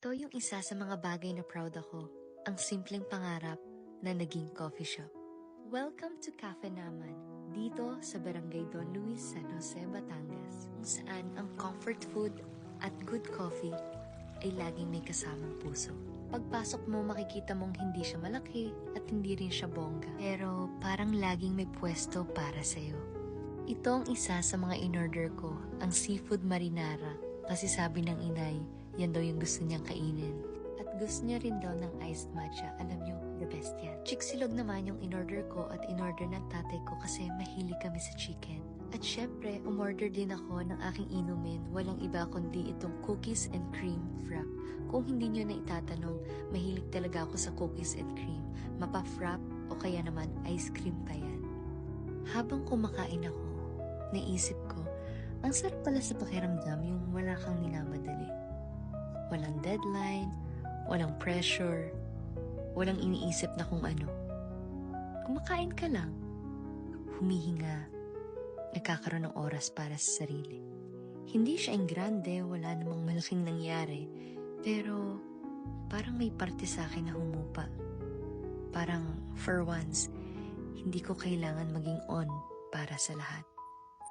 Ito yung isa sa mga bagay na proud ako, ang simpleng pangarap na naging coffee shop. Welcome to Cafe Naman, dito sa Barangay Don Luis, San Jose, Batangas, kung saan ang comfort food at good coffee ay laging may kasamang puso. Pagpasok mo, makikita mong hindi siya malaki at hindi rin siya bongga. Pero parang laging may pwesto para sa'yo. Ito ang isa sa mga in-order ko, ang seafood marinara. Kasi sabi ng inay, yan daw yung gusto niyang kainin. At gusto niya rin daw ng iced matcha. Alam niyo, the best yan. Chicsilog naman yung in-order ko at in-order ng tatay ko kasi mahilig kami sa chicken. At syempre, umorder din ako ng aking inumin. Walang iba kundi itong cookies and cream frap. Kung hindi niyo na itatanong, mahilig talaga ako sa cookies and cream. Mapa-frap o kaya naman ice cream pa yan. Habang kumakain ako, naisip ko, ang sarap pala sa pakiramdam yung wala kang minamadali. Walang deadline, walang pressure, walang iniisip na kung ano. Kumakain ka lang, humihinga, nagkakaroon ng oras para sa sarili. Hindi siya ang grande, wala namang malaking nangyari, pero parang may parte sa akin na humupa. Parang for once, hindi ko kailangan maging on para sa lahat.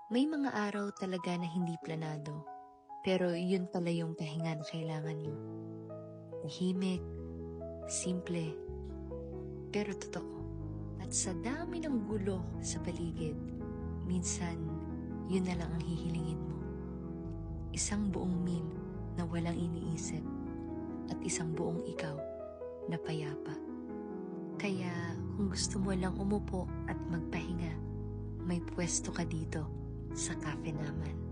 May mga araw talaga na hindi planado, pero yun pala yung pahinga na kailangan nyo. Tahimik, simple, pero totoo. At sa dami ng gulo sa paligid, minsan yun na lang ang hihilingin mo. Isang buong meme na walang iniisip at isang buong ikaw na payapa. Kaya kung gusto mo lang umupo at magpahinga, may pwesto ka dito sa cafe naman.